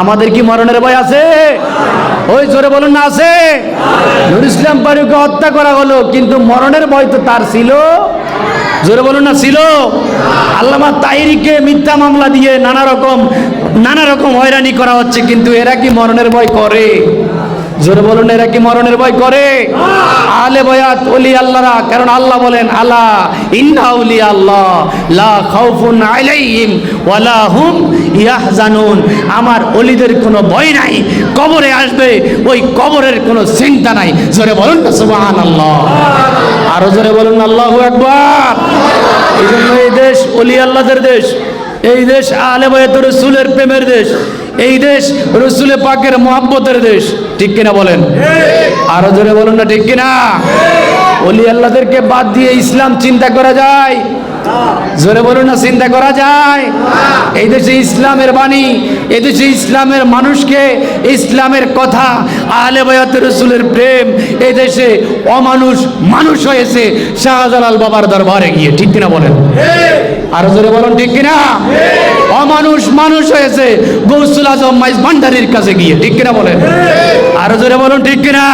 আমাদের কি মরণের ভয় আছে? ওই জোরে বলুন না, আছে? নুর ইসলাম পারুকে হত্যা করা হলো, কিন্তু মরণের ভয় তো তার ছিল। জোরে বলুন না, ছিল? আল্লামা তাইরিকে মিথ্যা মামলা দিয়ে নানা রকম নানা রকম হয়রানি করা হচ্ছে, কিন্তু এরা কি মরণের ভয় করে? জোরে বলুন, এরা কি মরণের ভয় করে? আলে বয়াত ওলি আল্লাহরা, কারণ আল্লাহ বলেন আল্লাহ ইন্না উলি আল্লাহ, লা খাউফুন আলাইহিম ওয়ালা হুম ইয়াহজানুন। আমার অলিদের কোনো ভয় নাই, কবরে আসবে, ওই কবরের কোনো চিন্তা নাই। জোরে বলুন না, সুবহানাল্লাহ। আরও জোরে বলুন, আল্লাহু আকবার। এই এই দেশ অলি আল্লাহদের দেশ। এই দেশ আলে বয়াত রসুলের প্রেমের দেশ। এই দেশ রসুলে পাকের মোহাব্বতের দেশ। ঠিক কিনা বলেন? আরও জোরে বলুন না ঠিক কিনা? অলি আল্লাহদেরকে বাদ দিয়ে ইসলাম চিন্তা করা যায়। জোরে বলুন না চিন্তা করা যায়। এই দেশে ইসলামের বাণী এই দেশে ইসলামের মানুষকে ইসলামের কথা আহলে বয়াত রসুলের প্রেম এই দেশে অমানুষ মানুষ হয়েছে শাহজালাল বাবার দরবারে গিয়ে ঠিক কিনা বলেন? আরও জোরে বলুন ঠিক কিনা? অমানুষ মানুষ হয়েছে। গৌসুল আজম মাইজ ভান্ডারির কাছে গিয়ে ঠিক কিনা বলেন? আরও জোরে বলুন ঠিক কিনা?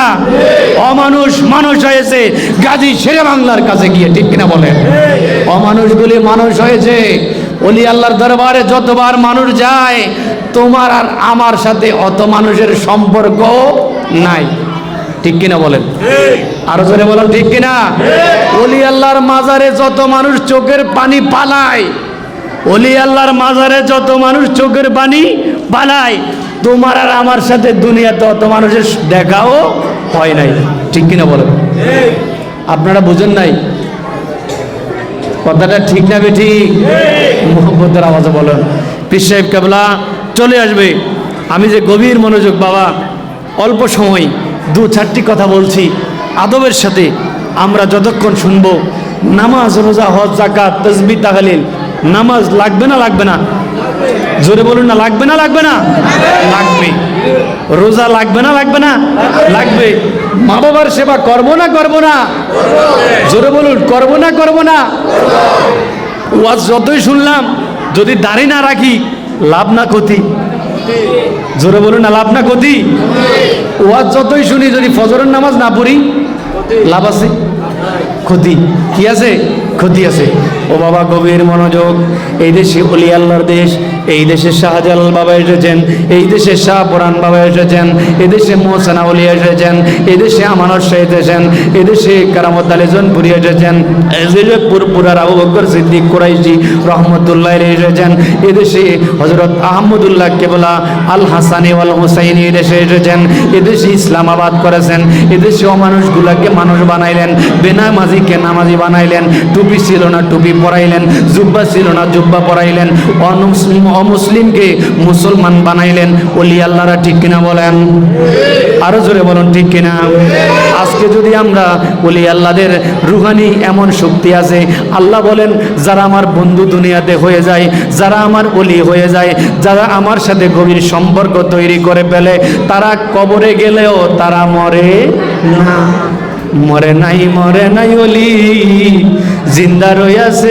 অমানুষ মানুষ হয়েছে গাজী শেরে বাংলার কাছে গিয়ে ঠিক কিনা বলেন? অমানুষ অমানুষগুলি মানুষ হয়েছে অলি আল্লাহর দরবারে যতবার মানুষ যায় তোমার আর আমার সাথে অত মানুষের সম্পর্ক নাই। ঠিক কিনা বলেন? আরও জোরে বলেন ঠিক কিনা? অলি আল্লাহর মাজারে যত মানুষ চোখের পানি পালায় অলি আল্লাহর মাজারে যত মানুষ চোখের বাণী বানায়, তোমার আর আমার সাথে দুনিয়াতে অত মানুষের দেখাও হয় নাই। ঠিক কিনা বলেন? আপনারা বুঝেন নাই? কথাটা ঠিক না ঠিক মোহাম্মদের আওয়াজে বলেন। পীর সাহেব কেবলা, চলে আসবে। আমি যে গভীর মনোযোগ, বাবা, অল্প সময় দু চারটি কথা বলছি। আদবের সাথে আমরা যতক্ষণ শুনব, নামাজ, রোজা, হজ জাকাত তসবি তাহলিল নামাজ লাগবে না লাগবে না? জোরে বলুন না, লাগবে না লাগবে না? লাগবে। রোজা লাগবে না লাগবে না? লাগবে। মা বাবার সেবা করব না করব না? জোরে বলুন, করব না করব না? ওয়াজ যতই শুনলাম, যদি দাড়ি না রাখি, লাভ না ক্ষতি। জোরে বলুন না, লাভ না ক্ষতি? ওয়াজ যতই শুনি, যদি ফজরের নামাজ না পড়ি, লাভ আছে? ক্ষতি কি আছে ক্ষতি আছে ও বাবা গভীর মনোযোগ এই দেশে অলি আল্লাহর দেশ এই দেশে শাহজালাল বাবা এসেছেন এই দেশে শাহপুরান বাবা এসেছেন এদেশে মোহসানা অলি এসেছেন এদেশে আমানত শাহ এসেছেন এদেশে কারামত আলী জনপুরি এসেছেন পুরপুরার আবু বকর সিদ্দিক কুরাইশি রহমতুল্লাহ এসেছেন এদেশে হজরত আহমদুল্লাহ কেবলা আল হাসানি ওয়াল হুসাইনি এদেশে এসেছেন এদেশে ইসলামাবাদ করেছেন এদেশে অমানুষগুলাকে মানুষ বানাইলেন বেনামাজিকে নামাজি বানাইলেন? টুপি ছিল না, টুপি পরাইলেন। জুব্বা ছিল না, জুব্বা পরাইলেন। অমুসলিম, অমুসলিমকে মুসলমান বানাইলেন। ওলি আল্লাহরা ঠিক কিনা বলেন? আরও জোরে বলুন, ঠিক কিনা? আজকে যদি আমরা ওলি আল্লাহদের রুহানি এমন শক্তি আছে, আল্লাহ বলেন, যারা আমার বন্ধু দুনিয়াতে হয়ে যায়, যারা আমার অলি হয়ে যায়, যারা আমার সাথে গভীর সম্পর্ক তৈরি করে ফেলে, তারা কবরে গেলেও তারা মরে না। মরে নাই মরে নাই অলি জিন্দা রইয়াছে